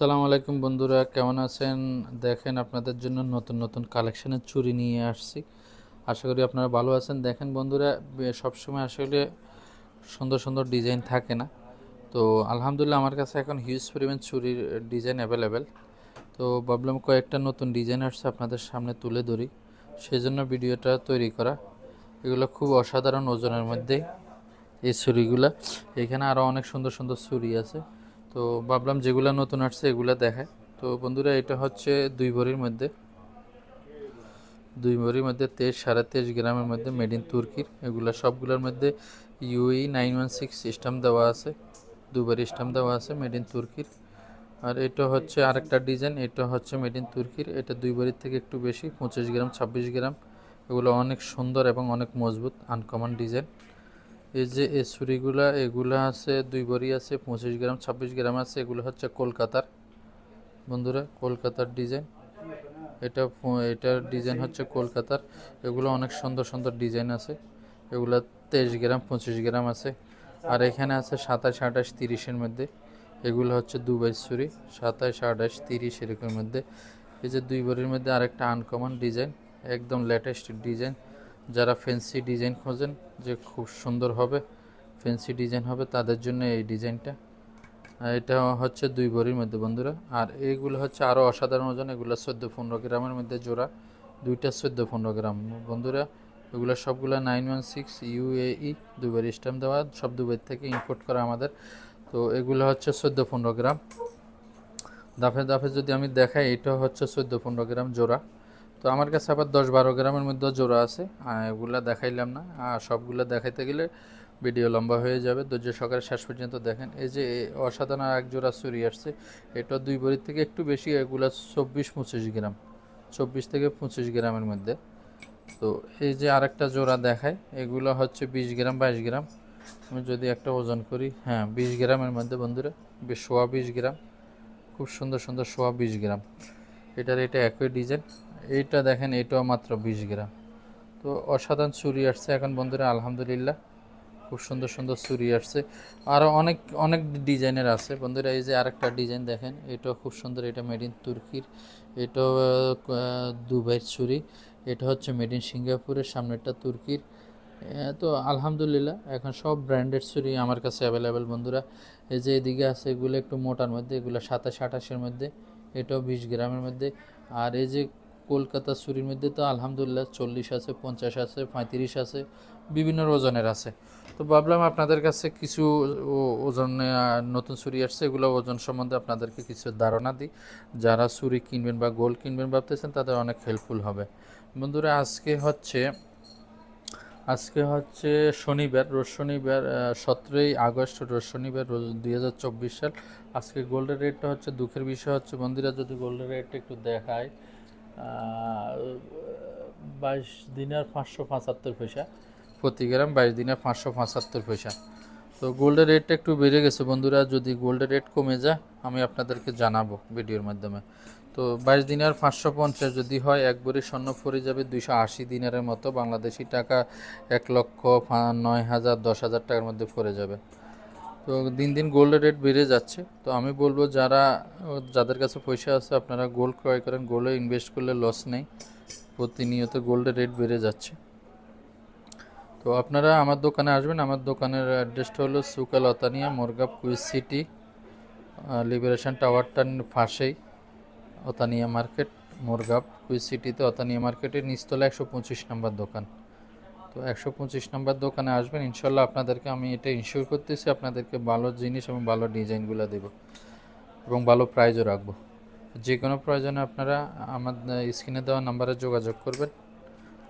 আসসালামু আলাইকুম বন্ধুরা, কেমন আছেন? দেখেন, আপনাদের জন্য নতুন নতুন কালেকশনের চুড়ি নিয়ে আসছি। আশা করি আপনারা ভালো আছেন। দেখেন বন্ধুরা সবসময় আসলে সুন্দর সুন্দর ডিজাইন থাকে না। তো আলহামদুলিল্লাহ, আমার কাছে এখন হিউজ পরিমাণ চুরির ডিজাইন অ্যাভেলেবেল তো ভাবলাম কয়েকটা নতুন ডিজাইন আসছে আপনাদের সামনে তুলে ধরি। সেই জন্য ভিডিওটা তৈরি করা। এগুলো খুব অসাধারণ ওজনের মধ্যে এই ছুরিগুলা এখানে আরও অনেক সুন্দর সুন্দর ছুরি আছে। তো ভাবলাম যেগুলো নতুন আসছে এগুলো দেখায় তো বন্ধুরা, এটা হচ্ছে দুই ভরির মধ্যে। দুই ভরির মধ্যে তেইশ, সাড়ে তেইশ গ্রামের মধ্যে মেড ইন তুর্কির এগুলো সবগুলোর মধ্যে UAE nine one six stamp দেওয়া আছে। দুবারই স্টাম্প দেওয়া আছে মেড ইন তুর্কির আর এটা হচ্ছে আরেকটা ডিজাইন এটা হচ্ছে মেড ইন তুর্কির এটা দুই ভরির থেকে একটু বেশি, পঁচিশ গ্রাম, ছাব্বিশ গ্রাম। এগুলো অনেক সুন্দর এবং অনেক মজবুত আনকমন ডিজাইন এই যে এই ছুরিগুলা, এগুলা আছে, দুই বড়ি আছে, পঁচিশ গ্রাম, ছাব্বিশ গ্রাম আছে, এগুলো হচ্ছে কলকাতার। বন্ধুরা, কলকাতার ডিজাইন। এটা এটার ডিজাইন হচ্ছে কলকাতার। এগুলো অনেক সুন্দর সুন্দর ডিজাইন আছে। এগুলো তেইশ গ্রাম, পঁচিশ গ্রাম আছে। আর এখানে আছে সাতাশ, আঠাশ, তিরিশের মধ্যে। এগুলো হচ্ছে দুবাই ছুরি, সাতাশ, আঠাশ, তিরিশ এরকমের মধ্যে। এই যে দুই বড়ির মধ্যে আরেকটা আনকমন ডিজাইন, একদম লেটেস্ট ডিজাইন। যারা ফ্যান্সি ডিজাইন খোঁজেন যে খুব সুন্দর হবে ফ্যান্সি ডিজাইন হবে তাদের জন্য এই ডিজাইনটা। এটা হচ্ছে দুই ভরির মধ্যে বন্ধুরা। আর এইগুলো হচ্ছে আরও অসাধারণ ওজন, এগুলো চোদ্দ পনেরো গ্রামের মধ্যে জোড়া। দুইটা চোদ্দ পনেরো গ্রাম, বন্ধুরা। এগুলো সবগুলো নাইন ওয়ান সিক্স ইউএই দুবার স্ট্যাম্প দেওয়া। সব দুবাই থেকে ইম্পোর্ট করা আমাদের। তো এগুলো হচ্ছে চোদ্দ পনেরো গ্রাম। দাফে দাফে যদি আমি দেখাই, এটা হচ্ছে চোদ্দ পনেরো গ্রাম জোড়া। তো আমার কাছে আবার দশ বারো গ্রামের মধ্যে জোড়া আছে এগুলা দেখাইলাম না। আর সবগুলো দেখাইতে গেলে ভিডিও লম্বা হয়ে যাবে। ধৈর্য সকালে শেষ পর্যন্ত দেখেন। এই যে অসাধারণ এক জোড়া চুরি আসছে, এটা দুই বড়ির থেকে একটু বেশি, এগুলা চব্বিশ পঁচিশ গ্রাম, চব্বিশ থেকে পঁচিশ গ্রামের মধ্যে। তো এই যে আরেকটা জোড়া দেখায় এগুলো হচ্ছে বিশ গ্রাম, বাইশ গ্রাম। আমি যদি একটা ওজন করি হ্যাঁ বিশ গ্রামের মধ্যে বন্ধুরা বেশ সোয়া বিশ গ্রাম, খুব সুন্দর সুন্দর সোয়া বিশ গ্রাম। এটার এটা একই ডিজাইন। এইটা দেখেন, এটাও মাত্র বিশ গ্রাম। তো অসাধারণ চুরি আসছে এখন বন্ধুরা, আলহামদুলিল্লাহ। খুব সুন্দর সুন্দর চুরি আসছে। আরও অনেক অনেক ডিজাইনের আছে। বন্ধুরা, এই যে আরেকটা ডিজাইন দেখেন, এটাও খুব সুন্দর, এটা মেড ইন তুর্কির, এটাও দুবাইয়ের চুরি। এটা হচ্ছে মেড ইন সিঙ্গাপুরের, সামনেরটা তুর্কির। তো আলহামদুলিল্লাহ, এখন সব ব্র্যান্ডেড চুরি আমার কাছে অ্যাভেলেবেল বন্ধুরা। এই যে এদিকে আছে, এগুলো একটু মোটার মধ্যে, এগুলো সাতাশ, আঠাশের মধ্যে, এটাও বিশ গ্রামের মধ্যে। আর এই যে কলকাতা চুরির মধ্যে তো আলহামদুলিল্লাহ চল্লিশ আছে, পঞ্চাশ আছে, পঁয়ত্রিশ আছে, বিভিন্ন ওজনের আছে। তো ভাবলাম আপনাদের কাছে কিছু ওজনে নতুন চুরি আসছে, এগুলো ওজন সম্বন্ধে আপনাদেরকে কিছু ধারণা দিই। যারা চুরি কিনবেন বা গোল্ড কিনবেন ভাবতেছেন, তাদের অনেক হেল্পফুল হবে। বন্ধুরা, আজকে হচ্ছে আজকে হচ্ছে শনিবার, রোজ শনিবার সতেরোই আগস্ট, রোজ শনিবার, রোজ দুই হাজার চব্বিশ সাল। আজকে গোল্ডের রেটটা হচ্ছে, দুঃখের বিষয় হচ্ছে, বন্ধুরা, যদি গোল্ডের রেটটা একটু দেখায় বাইশ দিনের পাঁচশো পঁচাত্তর পয়সা। প্রতি গ্রাম বাইশ দিনের পাঁচশো পঁচাত্তর পয়সা। তো গোল্ডের রেটটা একটু বেড়ে গেছে বন্ধুরা, যদি গোল্ডের রেট কমে যায়, আমি আপনাদেরকে জানাব ভিডিওর মাধ্যমে। তো বাইশ দিনের পাঁচশো পঞ্চাশ যদি হয় একবারই স্বর্ণ পড়ে যাবে দুইশো আশি দিনের মতো। বাংলাদেশি টাকা এক লক্ষ নয় হাজার দশ হাজার টাকার মধ্যে পড়ে যাবে। তো দিন দিন গোল্ডের রেট বেড়ে যাচ্ছে। তো আমি বলব যারা যাদের কাছে পয়সা আছে, আপনারা গোল্ড ক্রয় করেন। গোল্ডে ইনভেস্ট করলে লস নেই। প্রতিনিয়ত গোল্ডের রেট বেড়ে যাচ্ছে। তো আপনারা আমার দোকানে আসবেন। আমার দোকানের অ্যাড্রেসটা হলো সুকাল অতানিয়া মোরগাপ কুইজ সিটি লিবারেশন টাওয়ারটার পাশেই। অতানিয়া মার্কেট মোরগাপ কুইজ সিটিতে অতানিয়া মার্কেটের নিচতলা একশো পঁচিশ নম্বর দোকান। তো একশো পঁচিশ নম্বর দোকানে আসবেন। ইনশাল্লাহ আপনাদেরকে আমি এটা ইনশিওর করতেছি, আপনাদেরকে ভালো জিনিস এবং ভালো ডিজাইনগুলো দেব এবং ভালো প্রাইজও রাখব। যে কোনো প্রয়োজনে আপনারা আমার স্ক্রিনে দেওয়া নাম্বারে যোগাযোগ করবেন।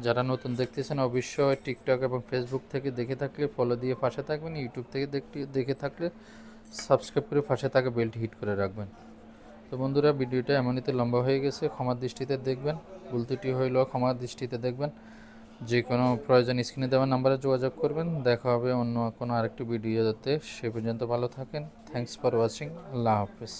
যারা নতুন দেখতেছেন, অবশ্যই টিকটক এবং ফেসবুক থেকে দেখে থাকলে ফলো দিয়ে পাশে থাকবেন। ইউটিউব থেকে দেখে থাকলে সাবস্ক্রাইব করে পাশে থাকা বেলটি হিট করে রাখবেন। তো বন্ধুরা, ভিডিওটা এমনিতে লম্বা হয়ে গেছে, ক্ষমার দৃষ্টিতে দেখবেন। ভুল ত্রুটি হইলেও ক্ষমার দৃষ্টিতে দেখবেন। যে কোনো প্রয়োজন স্ক্রিনে দেওয়া নাম্বারে যোগাযোগ করবেন। দেখা হবে অন্য কোনো আরেকটি ভিডিও ভিডিওতে। সে পর্যন্ত ভালো থাকেন। থ্যাংকস ফর ওয়াচিং আল্লাহ হাফিজ।